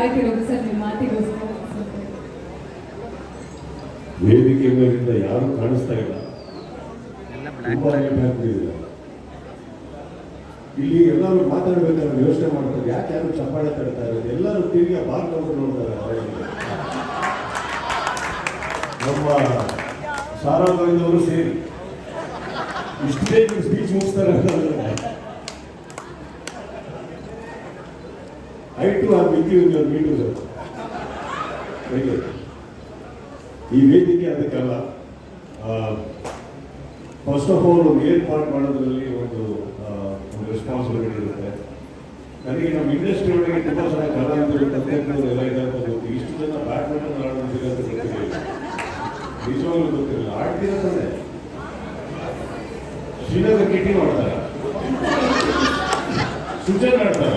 ಕಾಯ್ತಿರೋದು sir ನಿಮ್ಮ ಮಾತಿಗೋಸ್ಕರ ವೇದಿಕೆ ಮೇಲಿಂದ ಯಾರು ಕಾಣಿಸ್ತಾ ಇಲ್ಲ ಇಲ್ಲಿ ಎಲ್ಲರೂ ಮಾತಾಡ್ಬೇಕಾದ್ರೆ ಯೋಚನೆ ಮಾಡ್ತಾರೆ. ಯಾಕೆ ಯಾರು ಚಪ್ಪಾಳೆ ತಡ್ತಾ ಇರೋದು? ಎಲ್ಲರೂ ತಿರುಗಿ ಬಾರ್ಕ್ ನೋಡ್ಕೊಂಡು ನೋಡ್ತಾರೆ. ನಮ್ಮ ಸಾರಾ ಅವರು ಸೇರಿ. ಇಷ್ಟೇ speech ಮುಗಿಸ್ತಾರೆ I too are with you your me too sir ಹೇಗೆ ಈ ವೇದಿಕೆ ಅದಕ್ಕಲ್ಲ. ಫಸ್ಟ್ ಆಫ್ ಆಲ್ ಒಂದು ಏರ್ಪಾಡು ಮಾಡೋದ್ರಲ್ಲಿ ಒಂದು ಒಂದು ರೆಸ್ಪಾನ್ಸಿಬಿಲಿಟಿ ಇರುತ್ತೆ. ನನಗೆ ನಮ್ಮ ಇಂಡಸ್ಟ್ರಿ ಒಳಗೆ ತುಂಬ ಜನ ಕಲಾವಿದರು ತಂತ್ರಜ್ಞರು ಎಲ್ಲ ಗೊತ್ತು. ಇಷ್ಟು ಜನ ಬ್ಯಾಡ್ಮಿಂಟನ್ ಆಡೋದಿಲ್ಲ ಅಂತ ಗೊತ್ತಿರಲಿಲ್ಲ ನಿಜವಾಗ್ಲೂ ಗೊತ್ತಿರಲಿಲ್ಲ. ಆಡ್ತೀರ ತಾನೆ? ಶ್ರೀನಗರ್ ಮಾಡ್ತಾರ? ಸುಜನ್ ಆಡ್ತಾರ?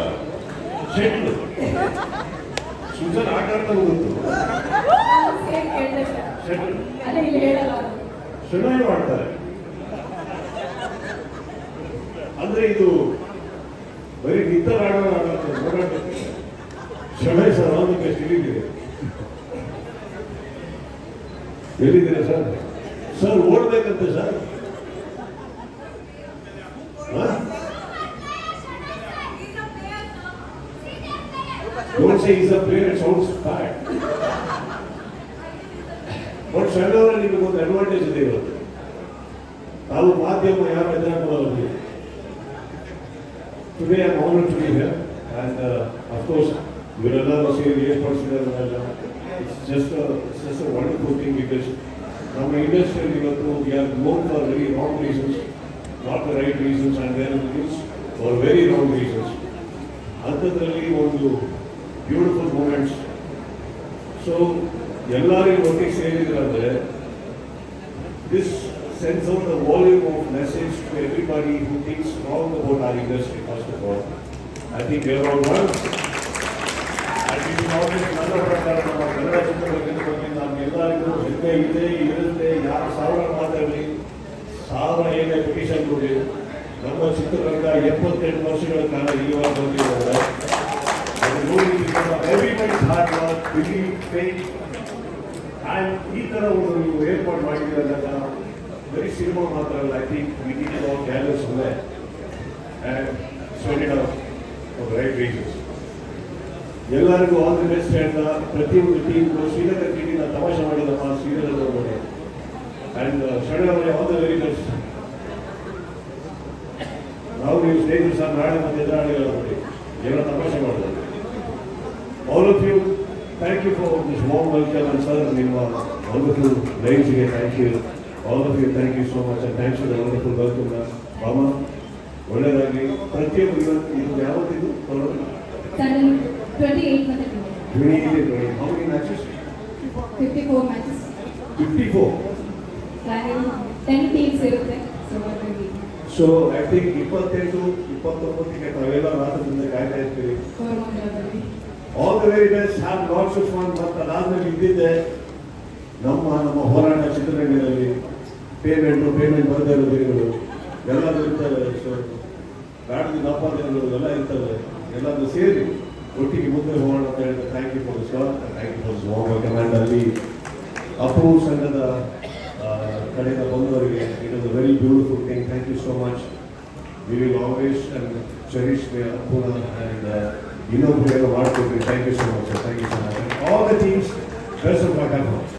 ಶೆಟ್ಲು. ಸುಜನ್ ಆಟ ಆಡ್ತಾರೆ ಗೊತ್ತು ಆಡ್ತಾರೆ ಶೆಟ್ಲ್. ಶುನಾಯಿ ಮಾಡ್ತಾರೆ ಅಂದ್ರೆ ಇದು ಬರೀ ನಿತ್ತರ ಆಡೋದು ಹೋರಾಟಕ್ಕೆ ಶಣೈ ಸರ್ ಅದಕ್ಕೆ ಎಲ್ಲಿದ್ದೀರಿ ಎಲ್ಲಿದ್ದೀರಾ sir? Sir, ಓಡ್ಬೇಕಂತೆ sir. Don't say he's a player, it sounds bad. But ಸಣ್ಣವರಲ್ಲಿ ನಿಮಗೆ ಒಂದು ಅಡ್ವಾಂಟೇಜ್ ಇದೆ ಇವತ್ತು ತಾವು ಮಾಧ್ಯಮ ಯಾರು ಎದುರಾಗಲ್ಲ today I honoured to be here and of course ಇವರೆಲ್ಲರೂ ಸೇರಿ ಏರ್ಪಡಿಸಿದಾರಲ್ಲ it's just it's just wonderful thing because ನಮ್ಮ ಇಂಡಸ್ಟ್ರಿಯಲ್ಲಿ ಇವತ್ತು we are gone for very wrong reasons not the right reasons and where is for very wrong reasons ಅಂಥದ್ರಲ್ಲಿ ಒಂದು beautiful moments so ಎಲ್ಲರಿಗೂ ಒಟ್ಟಿಗೆ ಸೇರಿದ್ರಂದ್ರೆ this sends of the volume of message to everybody who thinks wrong about our industry, first of all. I think we are all one. I think always ನನ್ನ ಪ್ರಕಾರ ನಮ್ಮ ಕನ್ನಡ ಚಿತ್ರರಂಗದ ಬಗ್ಗೆ ನಮ್ಗೆಲ್ಲರಿಗೂ ಹೆಮ್ಮೆ ಇದೆ ಇರುತ್ತೆ ಯಾರು ಸಾವಿರ ಮಾತಾಡಲಿ ಸಾವಿರ ಏನೇ ಪಿಟಿಷನ್ ಕೊಡಿ ನಮ್ಮ ಚಿತ್ರರಂಗ ಎಪ್ಪತ್ತೆಂಟು ವರ್ಷಗಳ ಕಾಲ ಇವಾಗ ಬಂದಿದ್ದಾರೆ hard work believe fake and ಈ ಥರ ಒಂದು ನೀವು ಏರ್ಪಾಡು ಮಾಡಿದ್ದೀರಲ್ಲ ಬರೀ ಸಿನಿಮಾ ಮಾತ್ರ ಅಲ್ಲ ಐ ಥಿಂಕ್ ವಿ ನೀಡ್ ಗ್ಯಾಲರ್ಸ್ ಅಲ್ಲೇ ಆ್ಯಂಡ್ ಔಟ್ ರೈಟ್ ಎಲ್ಲರಿಗೂ ಆಲ್ ದಿ ಬೆಸ್ಟ್ ಹೇಳ್ತಾ ಪ್ರತಿಯೊಂದು ಟೀಮ್ ಶ್ರೀನಗರ್ ಟೀಮಿನ ತಮಾಷೆ ಮಾಡಿದಮ್ಮ ಸೀರಿಯಲ್ ನೋಡಿ ಆ್ಯಂಡ್ ಶರಣ ಅವರೇ ಆಲ್ ದ ವೆರಿ ಬೆಸ್ಟ್ ನಾವು ನೀವು ಸ್ನೇಹಿತರು ಸಹ ನಾಳೆ ಮತ್ತೆ ಎಲ್ಲ ತಮಾಷೆ ಮಾಡಿದ್ರು all of you thank you for this warm welcome and sir ನಿಮ್ಮ wonderful ಲೈಫ್ಗೆ thank you all of you thank you so much and thanks for the wonderful welcome ಬಾಮ ಒಳ್ಳೆಯದಾಗಲಿ ಪ್ರತಿಯೊಬ್ಬರು ಇವತ್ತು ಇದು ಯಾವತ್ತಿದು ಸರ್ ಟ್ವೆಂಟಿ ಏಯ್ಟ್ ಮತ್ತೆ ಧ್ವನಿ ಇದೆ ಧ್ವನಿ how many matches fifty four matches fifty four ten teams ಇರುತ್ತೆ ಸೊ ಸೊ ಐ ಥಿಂಕ್ ಇಪ್ಪತ್ತೆಂಟು ಇಪ್ಪತ್ತೊಂಬತ್ತಕ್ಕೆ ವೆರಿ ಬೆಸ್ಟ್ ಹ್ಯಾವ್ ಸುಷ್ಮಾನ್ ಮತ್ತು ಅದಾದ್ಮೇಲೆ ಇದ್ದಿದ್ದೆ. ನಮ್ಮ ನಮ್ಮ ಹೋರಾಟ ಚಿತ್ರರಂಗದಲ್ಲಿ ಪೇಮೆಂಟು ಪೇಮೆಂಟ್ ಬರದೇ ಇರೋ ದಿನಗಳು ಎಲ್ಲರೂ ಇರ್ತವೆ ಎಲ್ಲ ಇರ್ತವೆ ಎಲ್ಲಾದರೂ ಸೇರಿ ಒಟ್ಟಿಗೆ ಮುಂದೆ ಹೋಗೋಣ ಅಂತ ಹೇಳಿದ್ರೆ ಥ್ಯಾಂಕ್ ಯು ಫಾರ್ ಸ್ವಾಗತ ಥ್ಯಾಂಕ್ ಯು ಫಾರ್ ಸ್ವಾಮ ಕಮಾಂಡ್ ಅಲ್ಲಿ ಅಪ್ಪು ಸಂಘದ ಕಡೆಯಿಂದ ಬಂದವರಿಗೆ it is a very beautiful thing thank you so much we will always and cherish the ಅಪ್ಪುನ You know we have a lot worked with. Thank you so much. Sir. Thank you so much. And all the teams, best of luck at home.